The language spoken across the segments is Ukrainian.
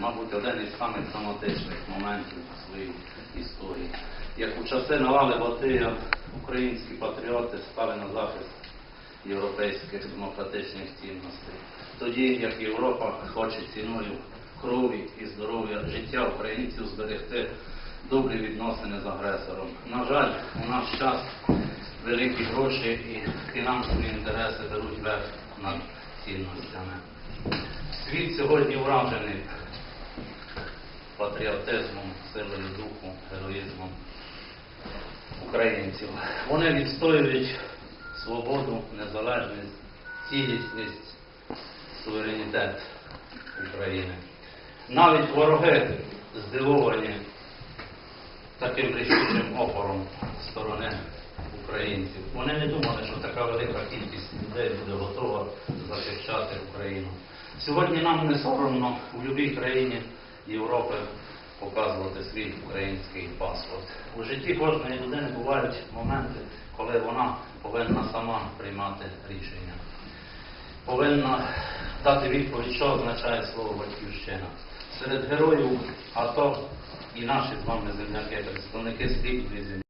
мабуть, один із самих драматичних моментів у своїй історії. Як у часи Навали Батия українські патріоти стали на захист європейських демократичних цінностей. Тоді, як Європа хоче ціною крові і здоров'я життя українців зберегти добрі відносини з агресором. На жаль, у наш час великі гроші і фінансові інтереси беруть верх над цінностями. Світ сьогодні вражений патріотизмом, силою духу, героїзмом українців. Вони відстоюють свободу, незалежність, цілісність, суверенітет України. Навіть вороги здивовані таким рішучим опором сторони українців. Вони не думали, що така велика кількість людей буде готова захищати Україну. Сьогодні нам не соромно в будь-якій країні Європи показувати свій український паспорт. У житті кожної людини бувають моменти, коли вона повинна сама приймати рішення. Повинна дати відповідь, що означає слово батьківщина. Серед героїв АТО і наші з вами земляки, представники слідної землі.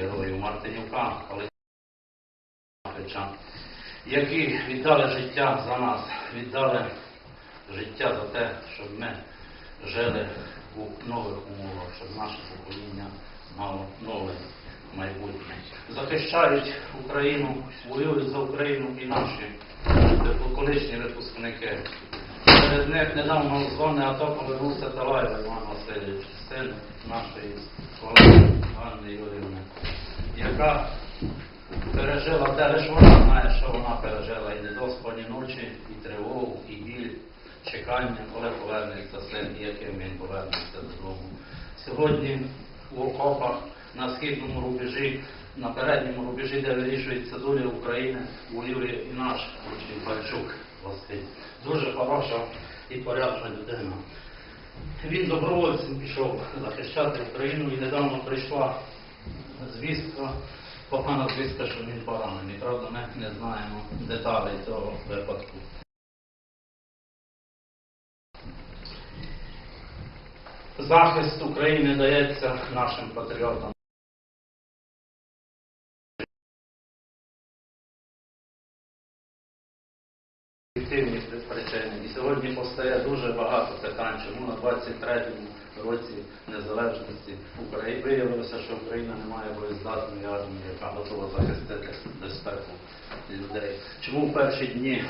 Героїв Мартинюка, Олександровича, які віддали життя за нас, віддали життя за те, щоб ми жили у нових умовах, щоб наше покоління мало нове майбутнє. Захищають Україну, воюють за Україну і наші колишні випускники. Серед них недавно з зони АТО повернувся Талаєв Іван Васильович, син нашої колеги Ганни Юрівни, яка пережила те, лише вона знає, що вона пережила і недоспані ночі, і тривогу, і біль, чекання, коли повернеться син і яким він повернеться додому. Сьогодні у окопах на східному рубежі, на передньому рубежі, де вирішується доля України, воює і наш учень Василь. Дуже хороша і порядна людина. Він добровольцем пішов захищати Україну і недавно прийшла звістка, погана звістка, що він поранений. Правда, ми не знаємо деталей цього випадку. Захист України дається нашим патріотам. І сьогодні постає дуже багато питань, чому на 23-му році незалежності України виявилося, що Україна не має боєздатної армії, яка готова захистити безпеку людей. Чому в перші дні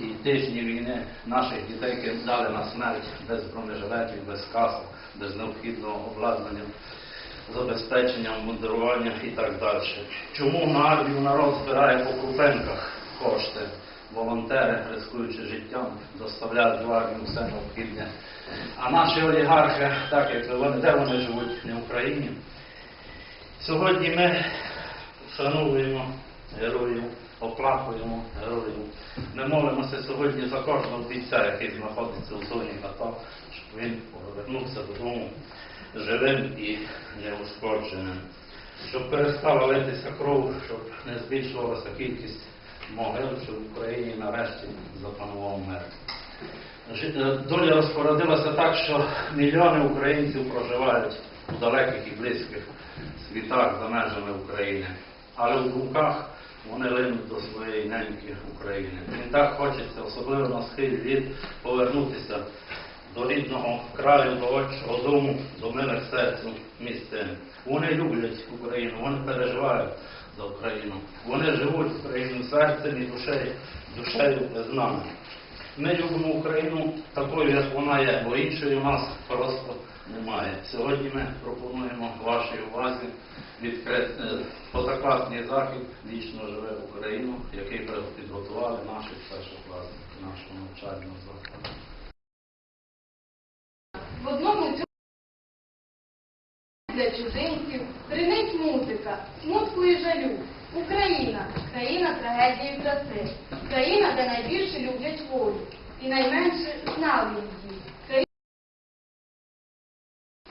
і тижні війни наших дітей кидали на смерть без бронежилетів, без касок, без необхідного обладнання, забезпечення, мундирування і так далі. Чому на армію народ збирає по крупенках кошти? Волонтери, рискуючи життям, доставляють в армію все необхідне. А наші олігархи, так як вони, де вони живуть, не в Україні. Сьогодні ми вшановуємо героїв, оплакуємо героїв. Ми молимося сьогодні за кожного бійця, який знаходиться у зоні АТО, щоб він повернувся додому живим і неушкодженим. Щоб перестала литися кров, щоб не збільшувалася кількість могил, щоб в Україні нарешті запанував мир. Е, Доля розпорядилася так, що мільйони українців проживають у далеких і близьких світах за межами України. Але в думках вони линуть до своєї неньки України. Мені так хочеться, особливо на схилі літ, повернутися до рідного краю, до отчого дому, до милих серцю місцин. Вони люблять Україну, вони переживають за Україну. Вони живуть Україну серцем і душею, душею з нами. Ми любимо Україну такою, як вона є, бо іншої у нас просто немає. Сьогодні ми пропонуємо вашій увазі відкрити е, захід Вічно живе Україну, який підготували наші першокласники нашого навчального закладу. В одному цьому для чужинців бринить музика, смутку і жалю. Україна, країна трагедії і краси, країна, де найбільше люблять волю і найменше знали її. Країна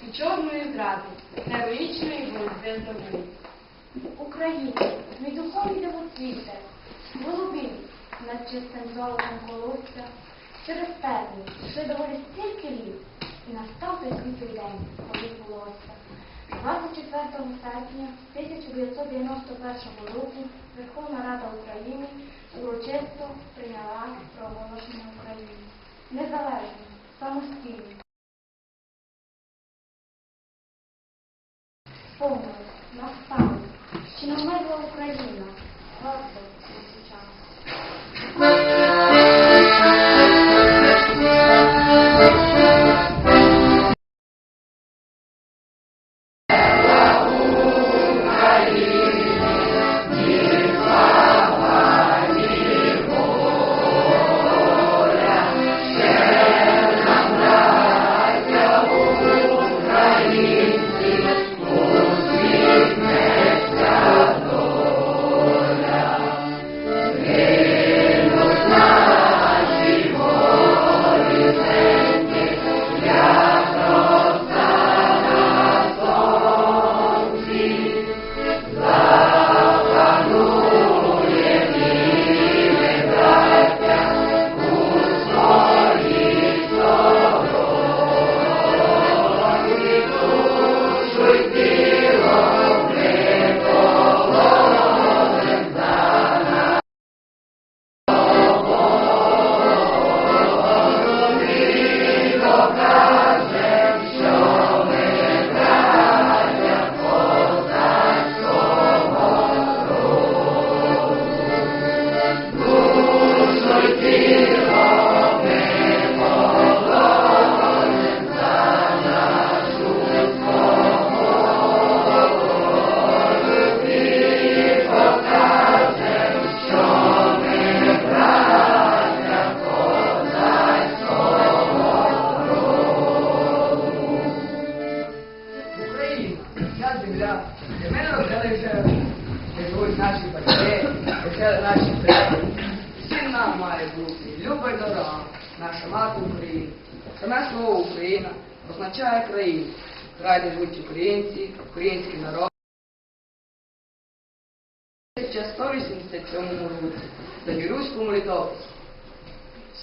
і чорної зради, героїчної боротьби з новою. Україна, мій духовний дивоцвіте, голубів над чистим золотом колосся, Через певність йшли доволі стільки літ, і настав той світлий день, коли збулося. 24 серпня 1991 року Верховна Рада України урочисто прийняла проголошення України. Незалежно, самостійно. Помилок, настали, чи не вмерла Україна, варто час.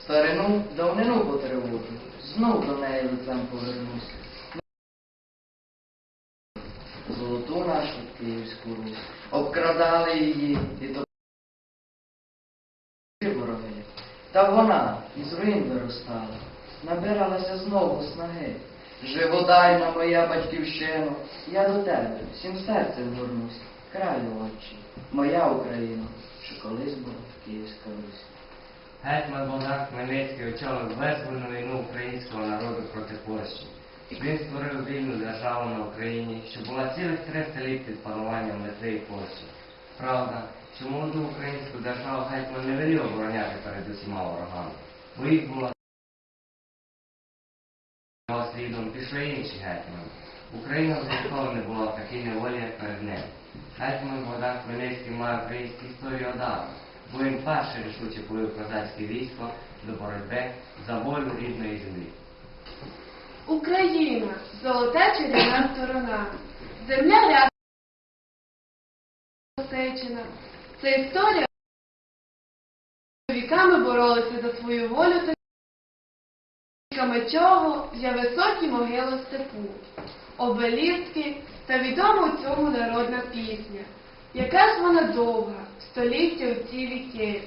Старину давнину потревожу, знов до неї лицем повернусь. Золоту нашу Київську Русь, обкрадали її і то вороги. Та вона із руїн виростала, набиралася знову снаги. Живодайна моя батьківщина, я до тебе всім серцем горнусь, краю отче, моя Україна, що колись була Київська Русь. Гетьман Богдан Хмельницький очолив визвольну війну українського народу проти Польщі. Він створив вільну державу на Україні, що була цілих 300 літ під пануванням Литви і Польщі. Правда, що молоду українську державу гетьман не велів обороняти перед усіма ворогами, бо їх було слідом пішли інші гетьмани. Україна ніколи не була в такій неволі, як перед ним. Гетьман Богдан Хмельницький має українську історію одавна, він перший рішуче повів козацьке військо до боротьби за волю рідної землі. Україна, золота чарівна сторона, земля ряд посечена. Це історія віками боролися за свою волю та віками чого є високі могили степу, обелістки та відома у цьому народна пісня. Яка ж вона довга, століття у ці віки,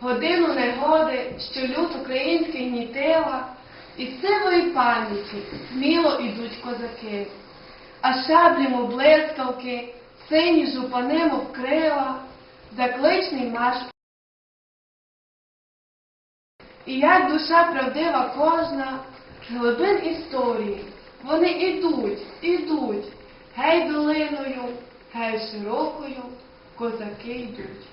годину негоди, що люд український гнітила, і сивої пам'яті сміло ідуть козаки, а шаблі мов блискавки, сині жупани мов крила, закличний марш. І як душа правдива кожна, глибин історії, вони ідуть, ідуть, гей долиною, гей широкою, козаки йдуть.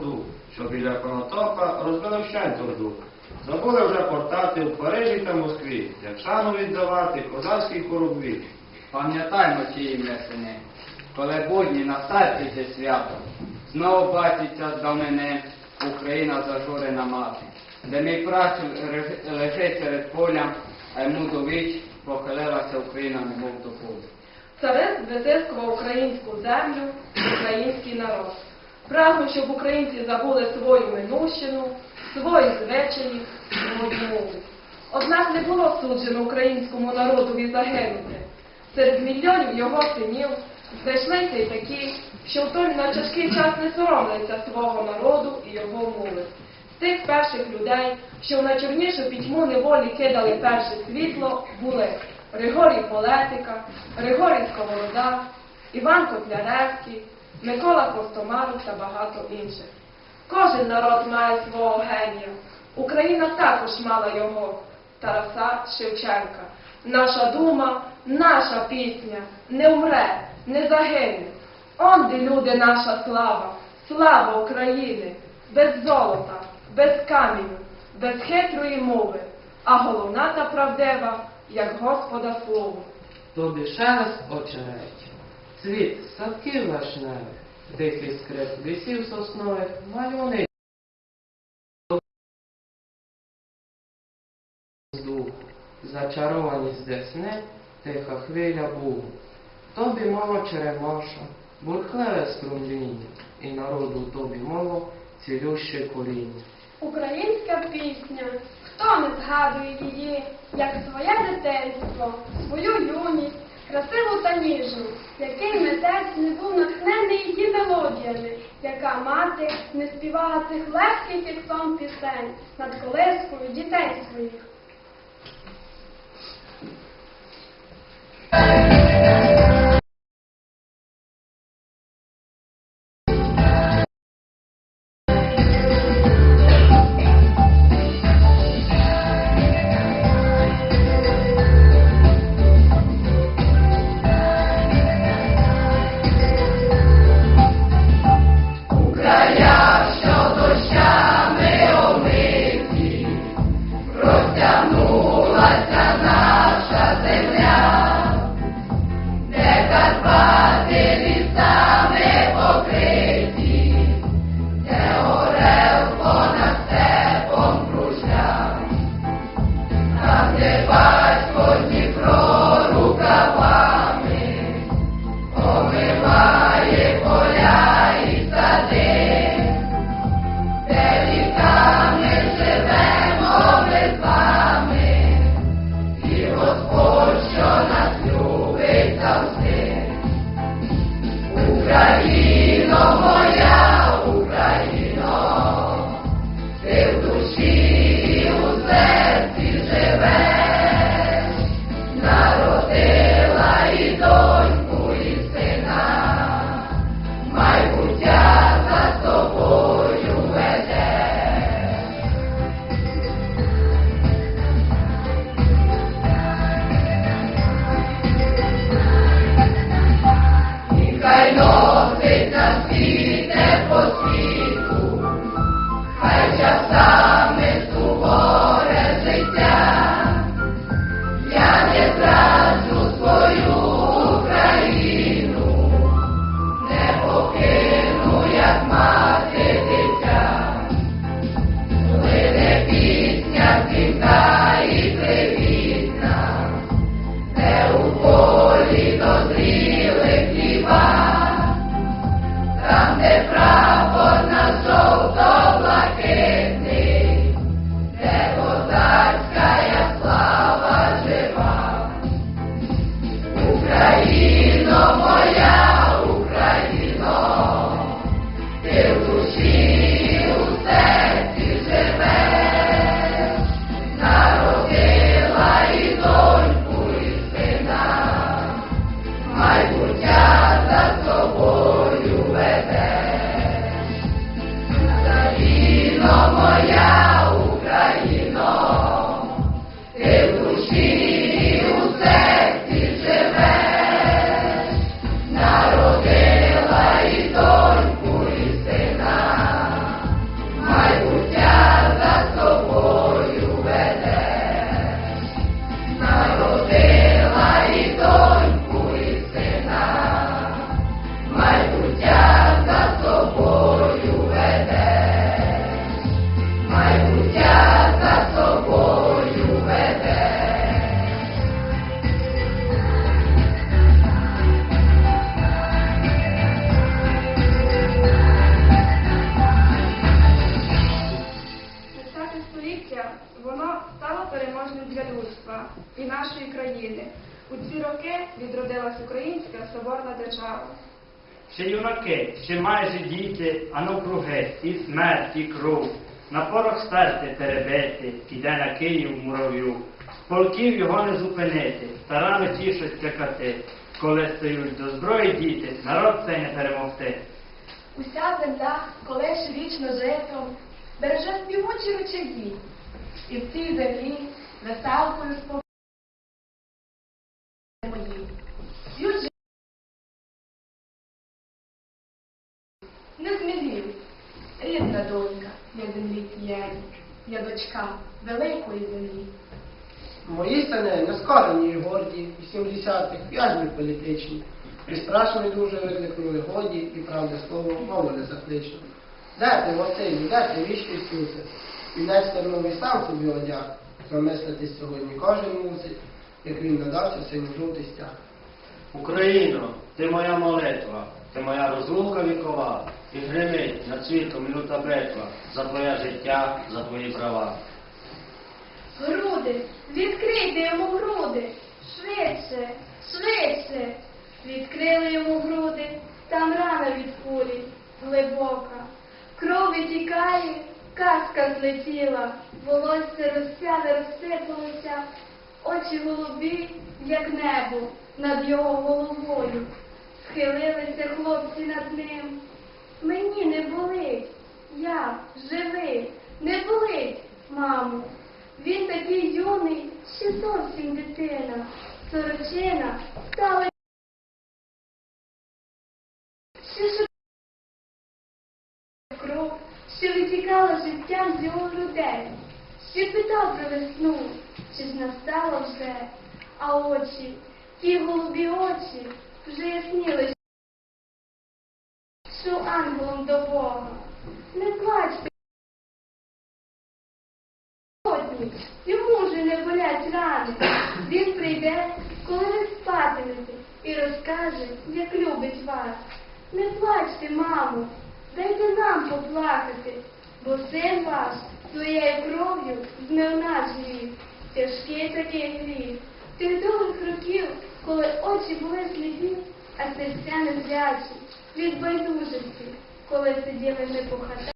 Силу що біля конотопа розбили вщент орду. Забули вже портати в Парижі та Москві, як шану віддавати козацькій кораблі. Пам'ятаймо тії сини, коли будні на серці зі свято, знову бачиться з давнини Україна зажурена мати, де мій працю лежить серед поля, а йому до віч похилилася Україна, немов до полі. Царизм витискував українську землю, український народ. Прагнув, щоб українці забули свою минувщину, свої звичаї, свою мову. Однак не було суджено українському народові загинути. Серед мільйонів його синів знайшлися й такі, що в той на тяжкий час не соромляться свого народу і його мови. З тих перших людей, що в найчорнішу пітьму неволі кидали перше світло, були Григорій Полетика, Григорій Сковорода, Іван Котляревський, Микола Костомаров та багато інших. Кожен народ має свого генія. Україна також мала його, Тараса Шевченка. Наша дума, наша пісня не умре, не загине. Он де люди наша слава, слава України, без золота, без каменю, без хитрої мови, а головна та правдива, як Господа слово. Тобі шелест очереть, цвіт садків вишневих, тихий скрип лісів соснових, малюни з духу, зачаровані з десни, тиха хвиля Богу. Тобі мова черемоша, бурхливе струмління, і народу тобі мова цілюще коріння. Українська пісня, хто не згадує її, як своє дитинство, свою юність, красиву та ніжну, який митець не був натхнений її мелодіями, яка мати не співала цих легких, як сон пісень над колискою дітей своїх. Соборна держава. Ще юнаки, ще майже діти, а навкруги і смерть, і кров. На порох стерти теребети, іде на Київ мурав'ю. Полків його не зупинити, старами тішаться кати. Коли стають до зброї діти, народ цей не перемогти. Уся земля, колеше вічно житом, береже співучі ручаї, і в цій землі веселкою спокою мої. П'ють жи- не змілів, рідна донька, я землі цієї, я дочка великої землі. Мої сини нескорені і горді, 80-х, в'язні політичні. І страшно дуже викликнули годі, і правде слово мовили заклично. Де ти, Василю, де ти, вічний Ісусе? Вінець терновий сам собі одяг. Замислитись сьогодні кожен мусить, як він надався синю жовтий стяг. Україно, ти моя молитва, ти моя розлука вікова, і гримить над світом люта битва за твоє життя, за твої права. Груди, відкрийте йому груди. Швидше, швидше. Відкрили йому груди, там рана від кулі, глибока. Кров витікає, казка злетіла, волосся розсяне, розсипалося, очі голубі, як небо, над його головою. Схилилися хлопці над ним. Мені не болить, я живий, не болить, мамо. Він такий юний, ще зовсім дитина. Сорочина стала ще кров, що витікала життям з його грудей. Ще питав про весну, чи ж настала вже, а очі, ті голубі очі, вже ясніли, що ангелом до Бога. Не плачте. Сьогодні йому вже не болять рани. Він прийде, коли ви спатимете, і розкаже, як любить вас. Не плачте, мамо, дайте нам поплакати, бо син ваш своєю кров'ю змив наш гріх. Тяжкий такий гріх. Тих довгих років, коли очі були сліпі, а серця не зрячі, від байдужості, коли сиділи ми по хатах.